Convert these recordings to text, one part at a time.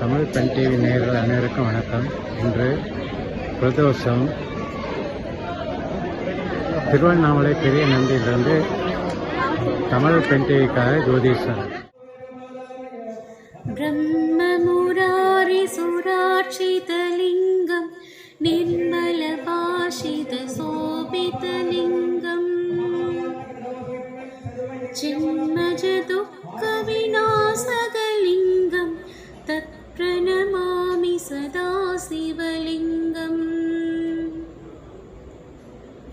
Tamil pay TV अनेकोषं तिरवे परिये नंबर तमिल पे टीविकार ज्योतिष चिन्मज दुख सदा शिवलिङ्गम्।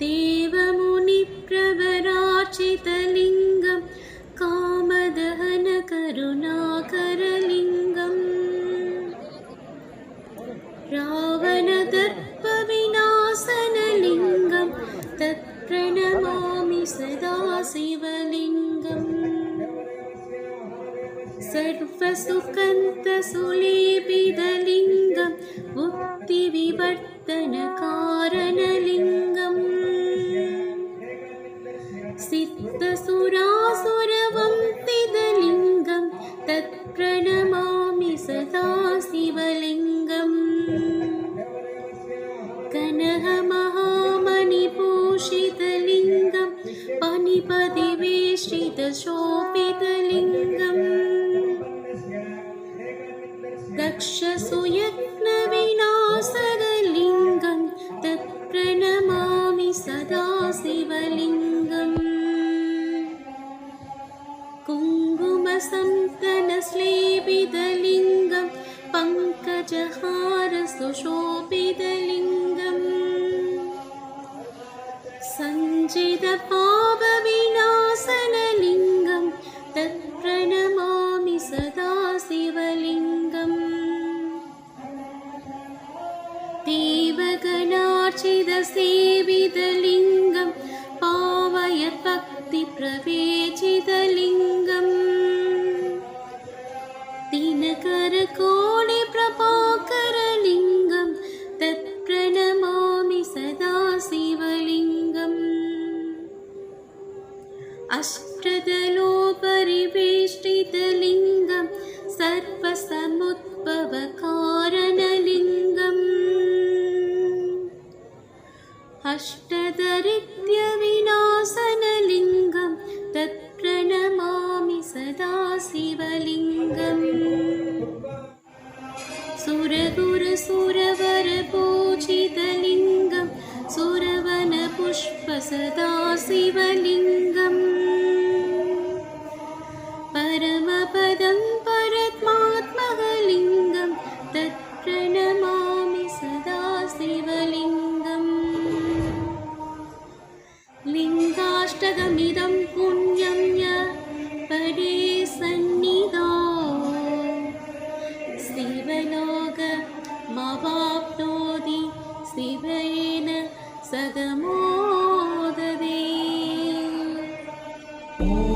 देवमुनिप्रवराचितलिङ्गं कामदहनकरुणाकरलिङ्गम्। रावणदर्पविनाशनलिङ्गं तत्प्रणमामि सदा शिवलिङ्गम्। सर्वसुकन्तसुलेपितलिङ्गं कुङ्कुमसन्तनश्लेपितलिङ्गं पङ्कजहारसुशोभितलिङ्गम्। सञ्चितपापविनाशनलिङ्गं तत्प्रणमामि सदा शिवलिङ्गम् देवगणार्चितसेवितलिङ्गं पावयद्भक्तिप्रवेचितलिङ्गम् दिनकरकोटिप्रभाकरलिङ्गं अष्टतरित्य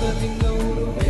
living you know.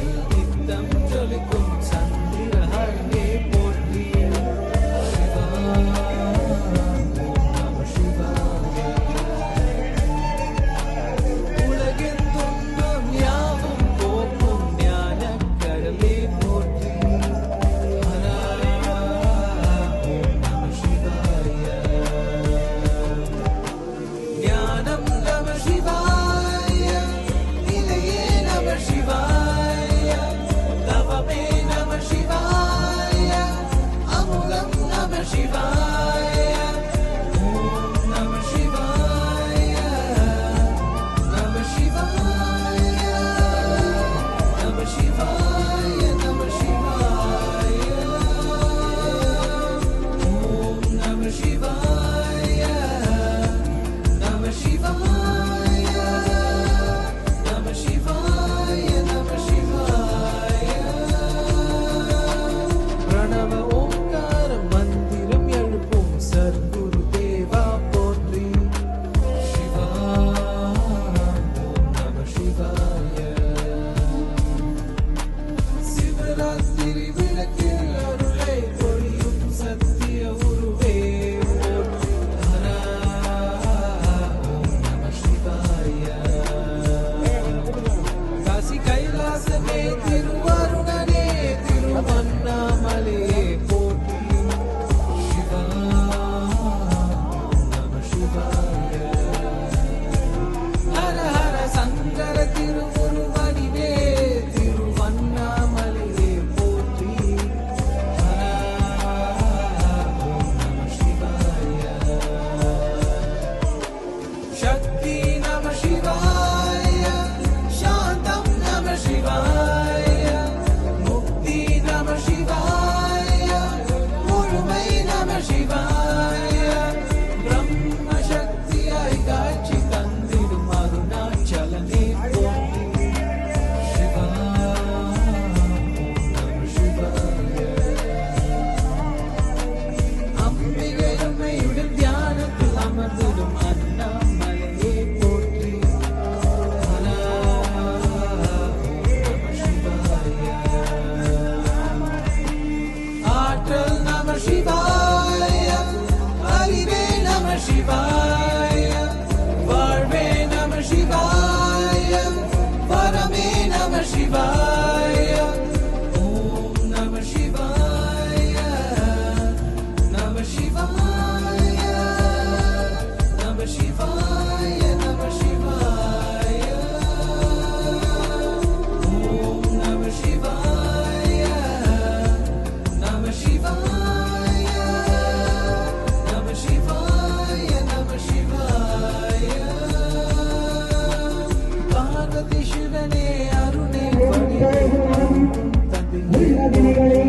ದಿನಗಳೇ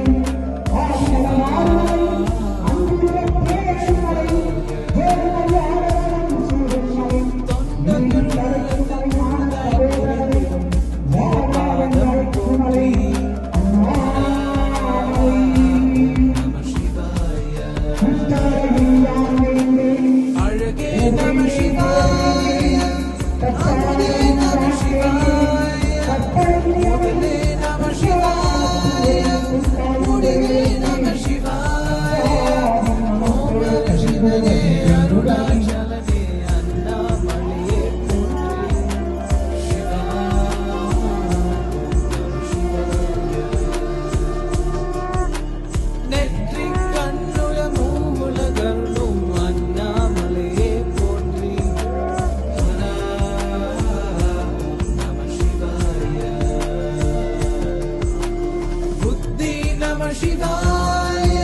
शिवाय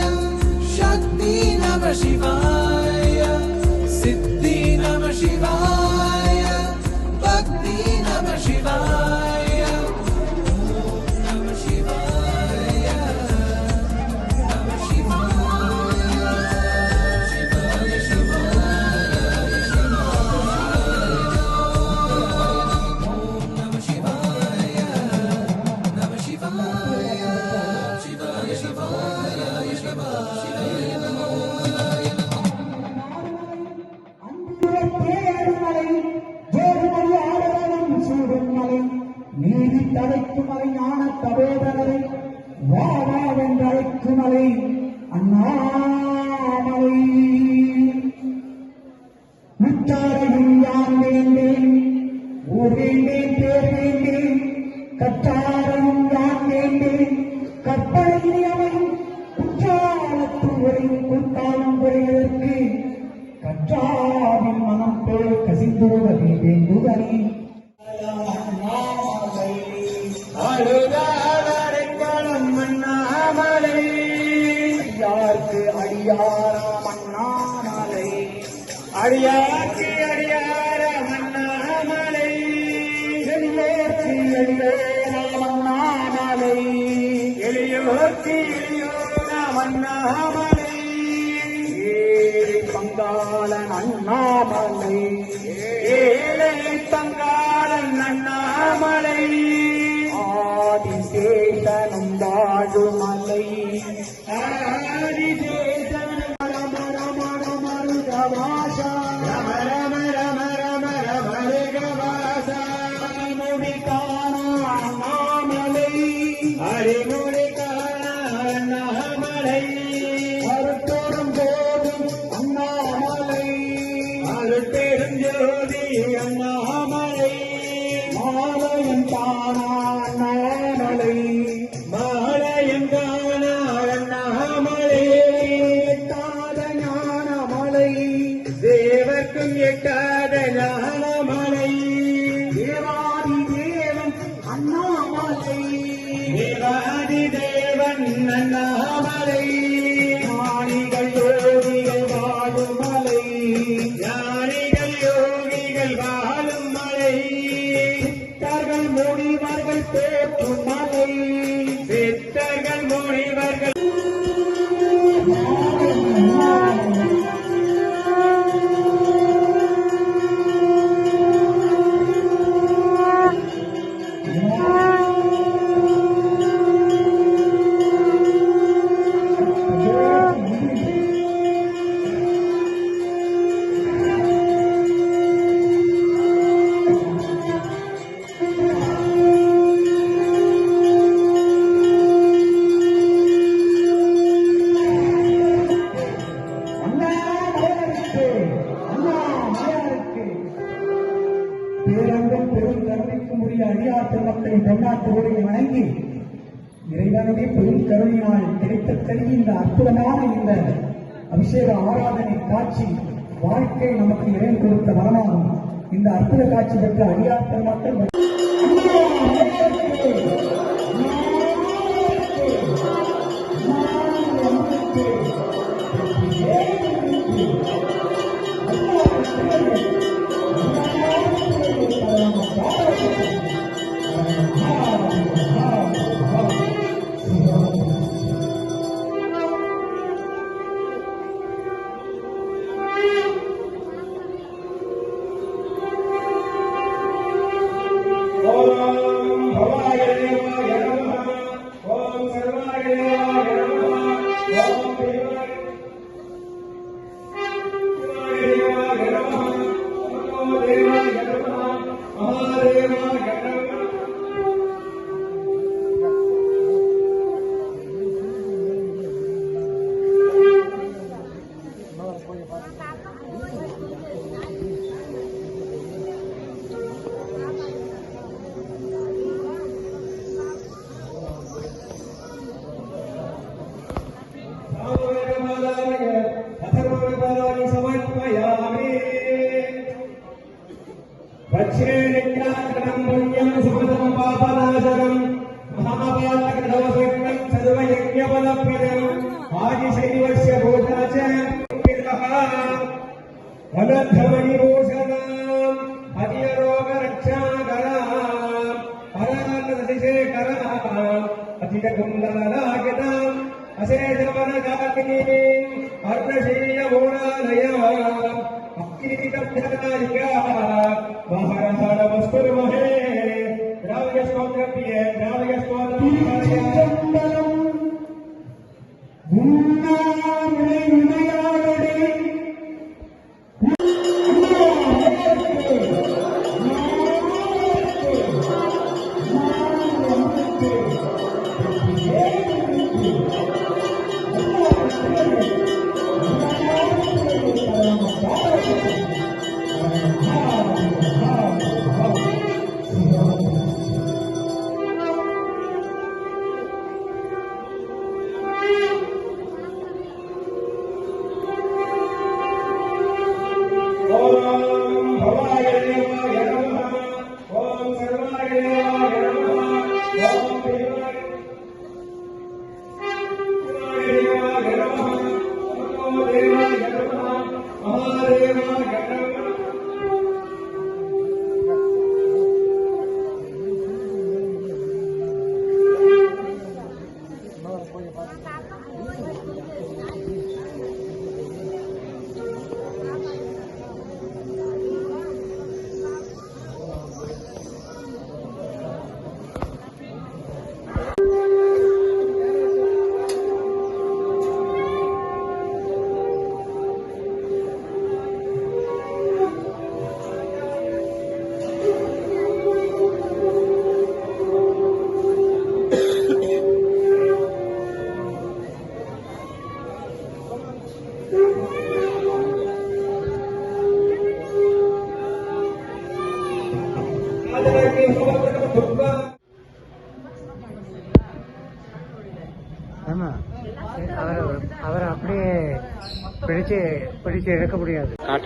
शक्ति नमः शिवाय। வித்தாரிடும் யான் வேண்டேன் ஊர் வேண்டேன் பேர் வேண்டேன் கற்றார தனம் தாழுமலை ஆரிதே தாயார் திருமக்களை பெண்ணாத்திரோடு வணங்கி இறைவனுடைய பெரும் கருணையால் கிடைத்த தெரியும் இந்த அற்புதமான இந்த அபிஷேக ஆராதனை காட்சி வாழ்க்கை நமக்கு இறைவன் கொடுத்த வரமாகும் இந்த அற்புத காட்சி பெற்ற அடியார் பெருமக்கள் అధిక కుండలరాగతాం అశేషవన కాకినీం అర్ధశీయ మూలాలయాం అక్కిరికర్ధనాయిక మహరహర వస్తుర్మహే ద్రావ్య స్తోత్రప్రియ ద్రావ్య స్తోత్రం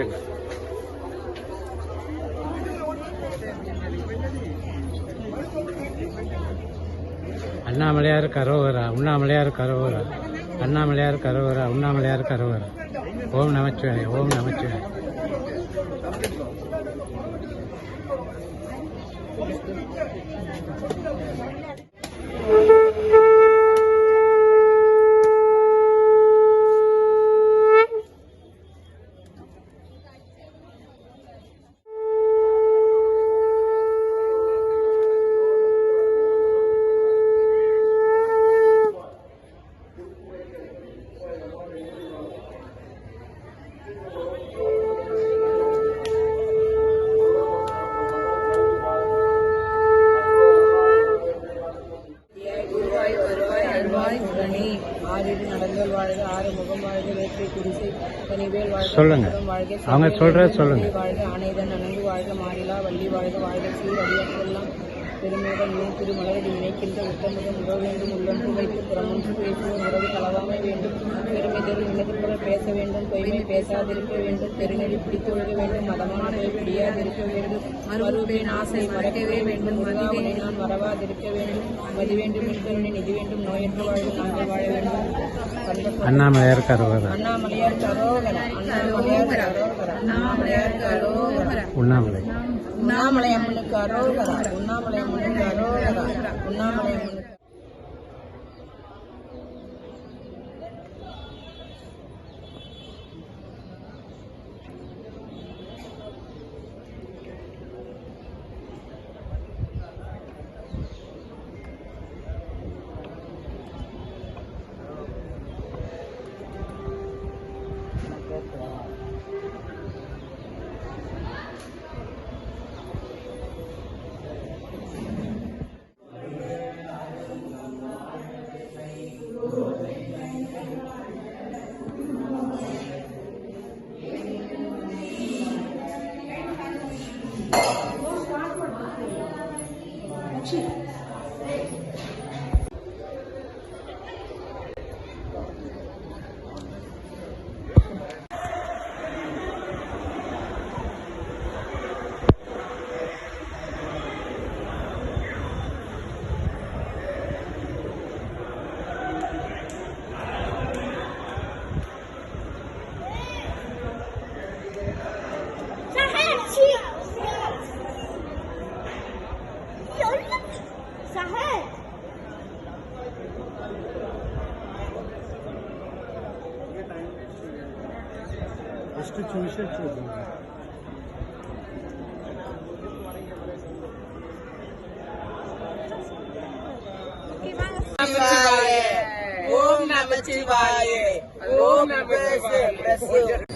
கட்டுங்க அண்ணாமலையார் கரோகரா உண்ணாமலையார் கரோகரா. அண்ணாமலையார் கரோகரா உண்ணாமலையார் கரோகரா. ஓம் நமச்சிவாய் ஓம் நமச்சிவாய். அவங்க செவ்வேல் சொல்லுங்க. வாழ்க அணைதன் அணங்கு வாழ்க மாறிலா வள்ளி வாழ்க பெருமையுடன் நீ திருமலரடி நினைக்கின்ற உத்தமுடன் உறவு வேண்டும் உள்ளொன்று வைத்து புறமொன்று பேசுவோம். உறவு கலவாமை வேண்டும். பெருமை தரும் இனதுபுற பேச வேண்டும். பொய்மை பேசாதிருக்க வேண்டும். பெருநெறி பிடித்தொழுக வேண்டும். மதமான நோய் பிடியாதிருக்க வேண்டும். மறுபேன் ஆசை மறக்கவே வேண்டும். மதிவை நான் மறவாதிருக்க வேண்டும். மதி வேண்டும் என்கருணை நிதி வேண்டும். நோயற்ற வாழ்வு நாங்கள் வாழ வேண்டும். அண்ணாமலையார் கரோவரா அண்ணாமலையார் கரோகர. அண்ணாமலையார் கரோகர. அண்ணாமலையார் கரோகர. உண்ணாமலை. உண்ணாமலை அம்மனுக்கு அரோகரா உண்ணாமலை அம்மனுக்கு அரோகரா உண்ணாமலை अच्छा अच्छा ओम नमः शिवाय ओम नमः शिवाय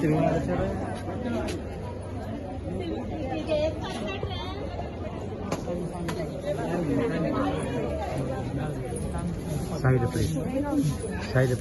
Tirumala Side of please. Side of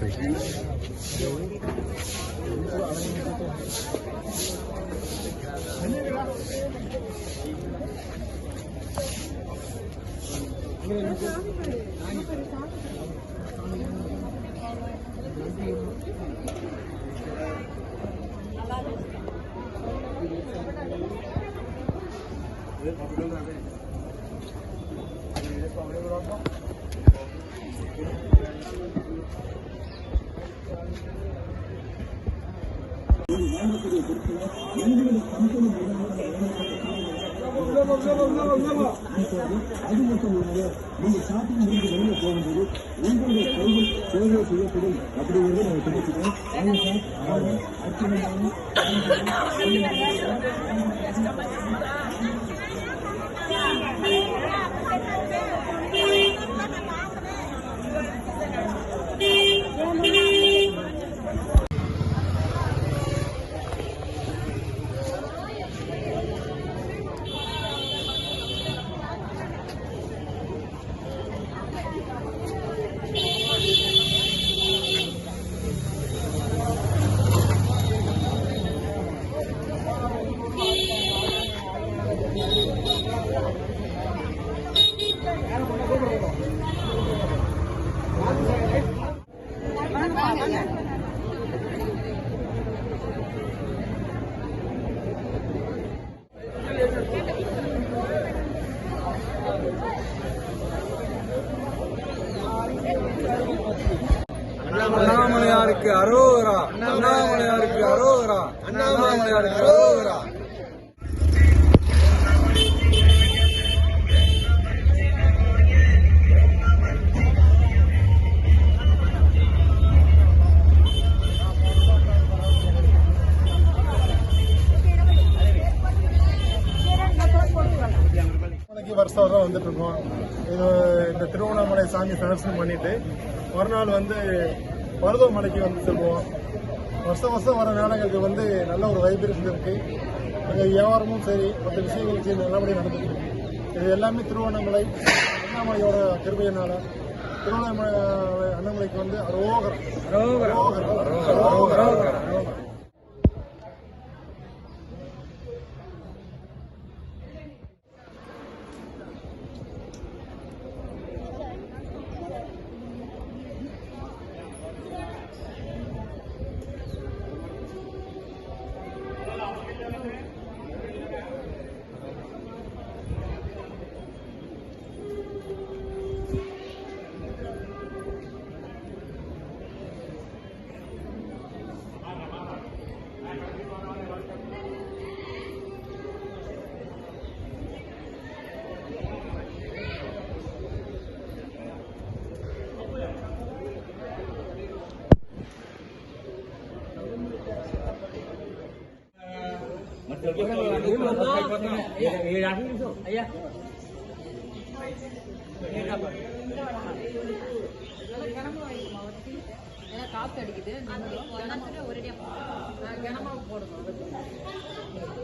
Thank you. கிடையாது அது மட்டும் இல்லாமல் நீங்கள் ஷாப்பிங் முடிஞ்சு வெளியே போகும்போது உங்களுடைய கைகள் சேவை செய்யப்படும் அப்படி அரோகரா அண்ணாமலையாருக்கு அரோகரா அண்ணாமலையாருக்கு மலைக்கு வருஷம் வருஷம் வந்துட்டு இருக்கோம் இது இந்த திருவண்ணாமலை சாமி தரிசனம் பண்ணிட்டு மறுநாள் வந்து மருதமலைக்கு வந்து செல்வோம். வருஷம் வருஷம் வர நாடகங்களுக்கு வந்து நல்ல ஒரு வைப்ரேஷன் இருக்கு. அங்கே வியாபாரமும் சரி மற்ற விஷயங்களும் சரி நல்லபடியாக நடந்துட்டு இருக்கு. இது எல்லாமே திருவண்ணாமலை அண்ணாமலையோட கிருபையினால திருவண்ணாமலை அண்ணாமலைக்கு வந்து அரோகரம். அரோகரம். அரோகரம்.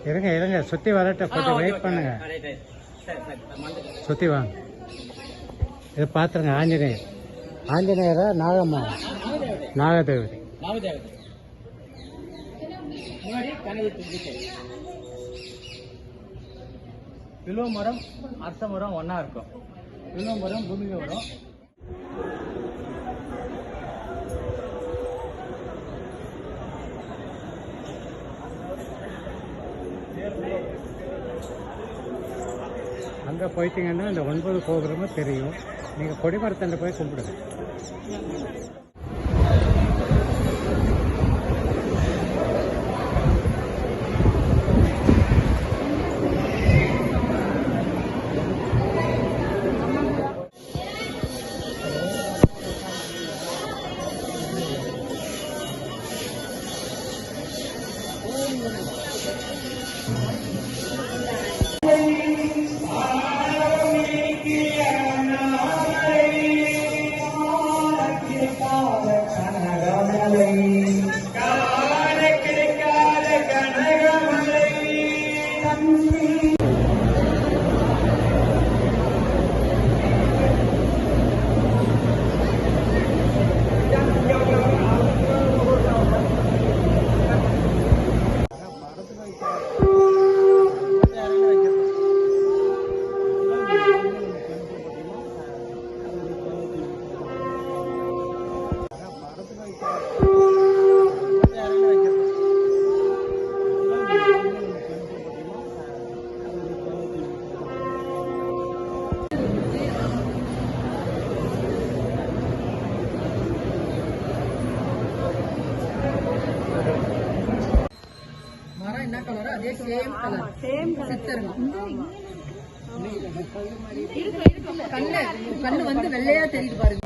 இருங்க இருங்க. சுற்றி வரட்டும் கொஞ்சம் வெயிட் பண்ணுங்க. சுற்றி வாங்க. இது பார்த்துருங்க ஆஞ்சநேயர். ஆஞ்சநேயரா நாகம்மா? நாகதேவதி. வில்வ மரம் அரச மரம் ஒன்றா இருக்கும். வில்வ மரம் பூமிக்கு வரும் அங்கே போயிட்டீங்கன்னா இந்த ஒன்பது கோபுரமும் தெரியும். நீங்கள் கொடிமரத்தண்டை போய் கும்பிடுங்க. சேம் கலர் சேம் சித்தருங்க. கண்ணு கண்ணு வந்து வெள்ளையா தெரியுது பாருங்க.